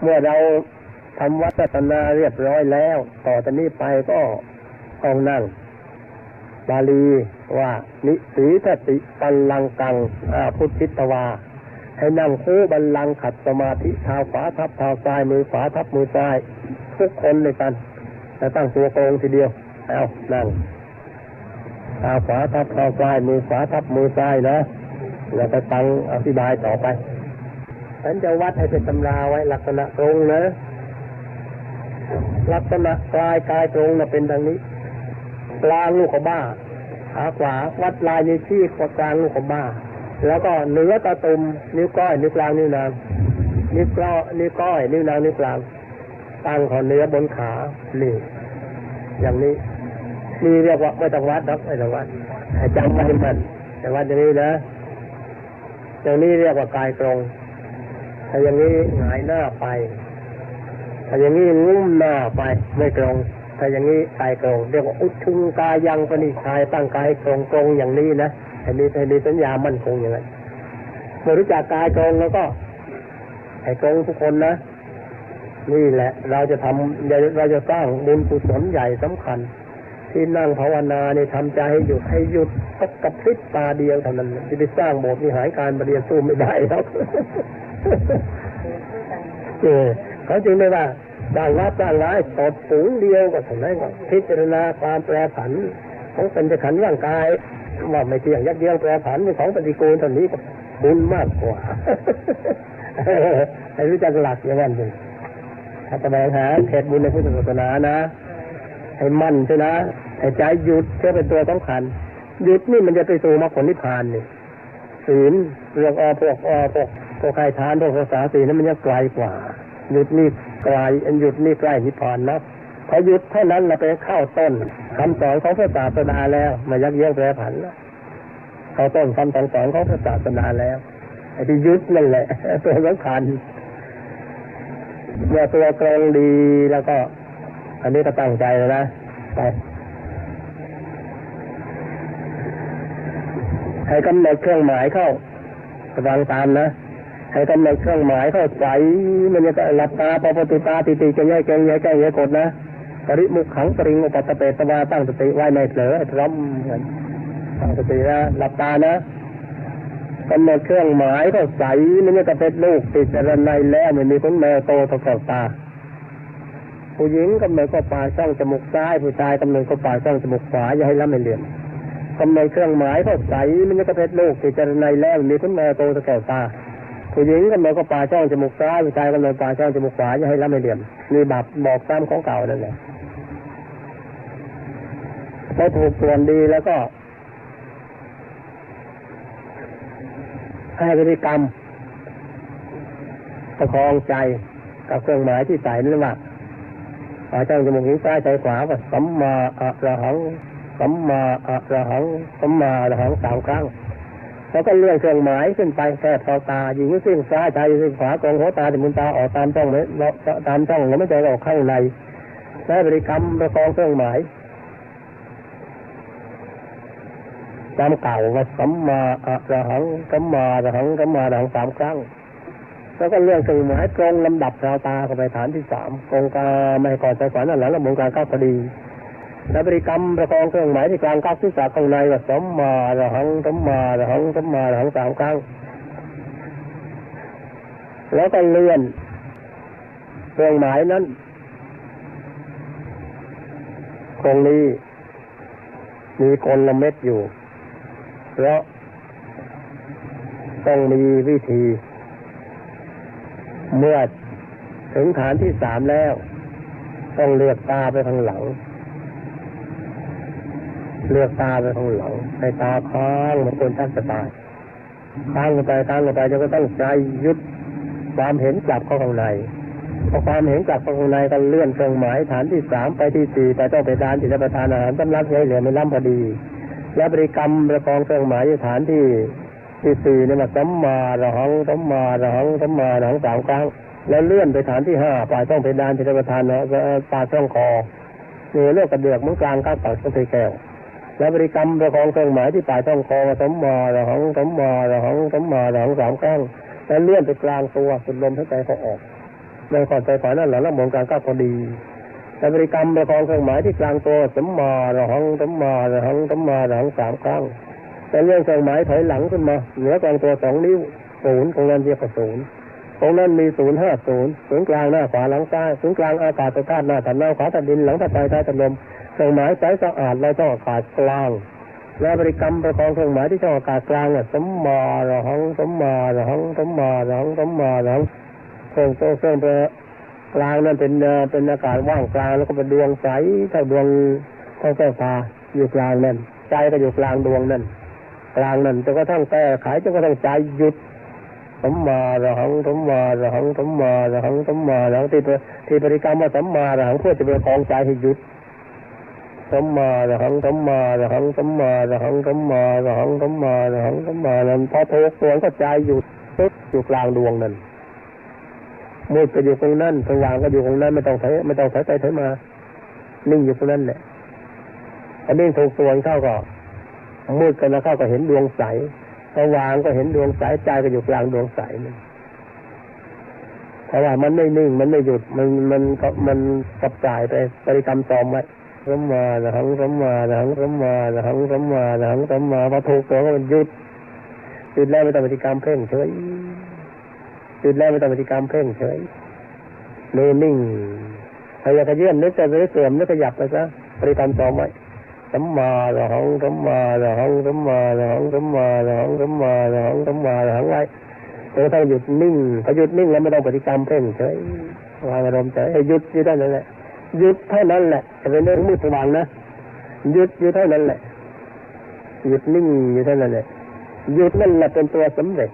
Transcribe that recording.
เมื่อเราทำวัดศาสนาเรียบร้อยแล้ว ต่อจากนี้ไปก็ต้องนั่งบาลีว่านิสีทติปัลลังกังอาพุทธิตวา ให้นั่งคู่บัลลังขัดสมาธิเท้าขวาทับเท้าซ้ายมือขวาทับมือซ้าย ทุกคนเลยกันแต่ตั้งตัวตรงทีเดียวเอานั่งเท้าขวาทับเท้าซ้ายมือขวาทับมือซ้ายนะแล้วก็ตั้งอธิบายต่อไป ฉันจะวัดให้เป็นตำราไว้ ลักษณะตรงนะ ลักษณะกลายกายตรงนะเป็นดังนี้กลางลูกขบ้าขาขวาวัดลายนิ้วชี้ขวากลางลูกขบ้า แล้วก็เนื้อตาตุ่มนิ้วก้อยนิ้วกลางนิ้วนางนิ้วก้อยนิ้วก้อยนิ้วนางนิ้วกลางตั้งขอเนื้อบนขานี่อย่างนี้นี่เรียกว่าไม่ต้องวัดนักไม่ต้องวัดจำไว้มันแต่วัดอย่างนี้นะอย่างนี้เรียกว่ากายตรง ถ้าอย่างนี้หงายหน้าไป ถ้าอย่างนี้งุ้มหน้าไปไม่ตรง ถ้าอย่างนี้กายตรงเรียกว่าอุชุงกายังปณิชายตั้งกายตรงตรงอย่างนี้นะให้มีให้มีสัญญามั่นคงอย่างนั้นเมื่อรู้จักกายตรงแล้วก็ให้ตรงทุกคนนะนี่แหละ เราจะทำเราจะสร้างบุญกุศลใหญ่สำคัญ ที่นั่งภาวนาเนี่ยทำใจให้หยุดให้หยุดสักกระพริบตาเดียวเท่านั้นที่ไปสร้างโบสถ์วิหารการประเรียนสู้ไม่ได้ครับเออเขาจึงได้ว่าด่างวัดด่างร้ายตดสูงเดียวก็เท่านั้นก็พิจารณาความแปรผันของเป็นจะขันธ์ร่างกายว่าไม่เที่ยงยักเยียงแปรผันเป็นของปฏิกูลเท่านี้ก็บุญมากกว่าให้รู้จักหลักอย่างนั้นเลยถ้าแสวงหาเขตบุญในพุทธศาสนานะ ให้มั่นใช่นะให้ใจหยุดเพื่อเป็นตัวสำคัญหยุดนี่มันจะไปสู่มรรคผลนิพพานนี่ศีลเรื่องอพวกอพวกพวกใครทานพวกภาษาศีลนั้นมันยังไกลกว่า หยุดนี่ไกลหยุดนี่ใกล้นิพพานนะพอหยุดเท่านั้นเราไปเข้าต้นคำสอนของพระศาสดาแล้วมายักเยียงแปรผันแล้วเข้าต้นคำสอนของพระศาสดาแล้วไอ้ที่หยุดนั่นแหละตัวสำคัญเมื่อตัวกรงดีแล้วก็ อันนี้ก็ตั้งใจแล้วนะไปให้กำหนดเครื่องหมายเข้าระวังตามนะให้กำหนดเครื่องหมายเข้าใจมันจะหลับตาปปตุตาติติจะแยกแกงแยกแกงแยกกดนะปริมุขขังปริงอุปตะเปตวาตั้งสติไว้ในเผลอพร้อมตั้งสตินะหลับตานะกำหนดเครื่องหมายเข้าใสมันจะเป็นลูกติดอะไรในแล้วมันมีคนแมวโตเท่ากับตา ผู้หญิงกำเนิดก็ปลายช่องจมูกซ้ายผู้ชายกำเนิดก็ปลายช่องจมูกขวาอย่าให้ล้ำไม่เหลี่ยมกำเนิดเครื่องหมายก็ใสมันจะกระเพชรลูกติดจรในแล้วมีคุณแม่โตตะแก่ตาผู้หญิงกำเนิดก็ปลายช่องจมูกซ้ายผู้ชายกำเนิดปลายช่องจมูกขวาอย่าให้ล้ำไม่เหลี่ยมมีบับบอกซ้ำของเก่านั่นแหละพอถูกส่วนดีแล้วก็ให้พฤติกรรมประคองใจกับเครื่องหมายที่ใส่นั่นว่า ปลายช่องจมูกหูซ้ายใจขวาก็สัมมาอะระหังสัมมาอะระหังสัมมาอะระหังสามครั้งแล้วก็เลื่อนเครื่องหมายขึ้นไปแค่อตาหญิงซึ่งซ้ายชายซึ่งขวากองหัวตาถึงมุนตาออกตามช่องเลยตามช่องแล้วไม่ใจออกข้างในใช้บริกรรมประคองเครื่องหมายตามเก่าว่าสัมมาอะระหังสัมมาอะระหังสัมมาอะระหังสามครั้ง แล้วก็เรื่องสื่อหมายตรงลำดับราวตาเข้าไปฐานที่สามกงกาไม่ก่อนใจฝันนั่นแหละแล้วมงการก้าวพอดีและบริกรรมประคองเครื่องหมายที่กลางก้าวที่สาข้างในว่าสมมาระหังสมมาระหังสมมาระหังสามครั้งแล้วก็เลื่อนเครื่องหมายนั้นตรงนี้มีกลเม็ดอยู่ เพราะต้องมีวิธี เมื่อถึงฐานที่สามแล้ว ต้องเลือกตาไปข้างหลัง เลือกตาไปข้างหลังให้ตาค้างเหมือนคนทักจะตายค้างลงไปค้างลงไปจะก็ต้องใจยึดความเห็นกลับเข้าข้างในพอความเห็นกลับเข้าข้างในก็เลื่อนเครื่องหมายฐานที่สามไปที่สี่ไปต้องไปทานจิตประทานอาหารสำลักให้เหลือไม่ล้ำพอดี และบริกรรมประคองเครื่องหมายฐานที่ ที่สี่นี่มาสัมมาระหังสัมมาระหังสัมมาระหังสามครั้ง แล้วเลื่อนไปฐานที่ห้าปลายต้องไปดานจิตประทานนะปากช่องคอเหนือเลือกกระเดือกมือกลางก้าวปากต้องไปแก้วและบริกรรมประคองเครื่องหมายที่ปลายช่องคอสัมมาระหังสัมมาระหังสัมมาระหังสามครั้งแล้วเลื่อนไปกลางตัวสุดลมหายใจเขาออกในก่อนใจขวานั่นหลังแล้วมองกลางก็พอดีแต่บริกรรมประคองเครื่องหมายที่กลางตัวสัมมาระหังสัมมาระหังสัมมาระหังสามครั้ง แต่เรื่องเครื่องหมายถอยหลังขึ้นมา เหนือกลางตัวสองนิ้วศูนย์ตรงนั้นเรียกว่าศูนย์ตรงนั้นมีศูนย์ห้าศูนย์ศูนย์กลางหน้าขวาหลังซ้ายศูนย์กลางอากาศธาตุหน้าถันหน้าขวาถัดดินหลังถัดใจท้ายถัดลมเครื่องหมายใสสะอาดเราต้องอากาศกลางและบริกรรมประคองเครื่องหมายที่ช่องอากาศกลางอะสมมาระหังสมมาระหังสมมาระหังสมมาระหังเครื่องโตเครื่องปกลางนั่นเป็นเป็นอากาศว่างกลางแล้วก็เป็นดวงใสเท่าดวงเท่าแก้วฟ้าอยู่กลางนั่นใจก็อยู่กลางดวงนั่น กลางนั่นจนกระทั่งแก้ไขจนกระทั่งใจหยุดสัมมาระหังสัมมาระหังสัมมาระหังสัมมาระหังที่ที่บริกรรมว่าสัมมาระหังเพื่อจะประคองใจให้หยุดสัมมาระหังสัมมาระหังสัมมาระหังสัมมาระหังสัมมาระหังสัมมานั้นพอโทกตัวก็ใจอยู่ปึ๊บอยู่กลางดวงนั้นมืดก็อยู่ตรงนั้นสว่างก็อยู่ตรงนั้นไม่ต้องใช้ไม่ต้องใช้ไปใช้มา นิ่งอยู่ตรงนั้นแหละอันนี้ถูกตัวเข้าก็ มืดกันแล้วเข้าก็เห็นดวงใสสว่างก็เห็นดวงใสใจก็อยู่กลางดวงใสนั่นแต่ว่ามันไม่นิ่งมันไม่หยุดมันมันก็มันกระจายไปบริกรรมซ้อมไว้สัมมาระหังสัมมาระหังสัมมาระหังสัมมาระหังสัมมาพอถูกตัวก็มันหยุดหยุดแล้วไม่ต้องปฏิกรรมเพ่งเฉยหยุดแล้วไม่ต้องปฏิกรรมเพ่งเฉยมือนิ่งพยายามจะเยื่อนนึกจะนึกเสื่อมนึกขยับไปซะปฏิกรรมซ้อมไว้ สัมมาระหังสัมมาระหังสัมมาระหังสัมมาระหังสัมมาระหังสัมมาระหังไว้จนกระทั่งหยุดนิ่งพอหยุดนิ่งแล้วไม่ต้องปฏิกรรมเพ่งเฉยวางอารมณ์เฉยให้หยุดอยู่ได้นั่นแหละหยุดเท่านั้นแหละจะเป็นเรื่องมืดสว่างนะหยุดอยู่เท่านั้นแหละหยุดนิ่งอยู่เท่านั้นแหละหยุดนั่นแหละเป็นตัวสำเร็จ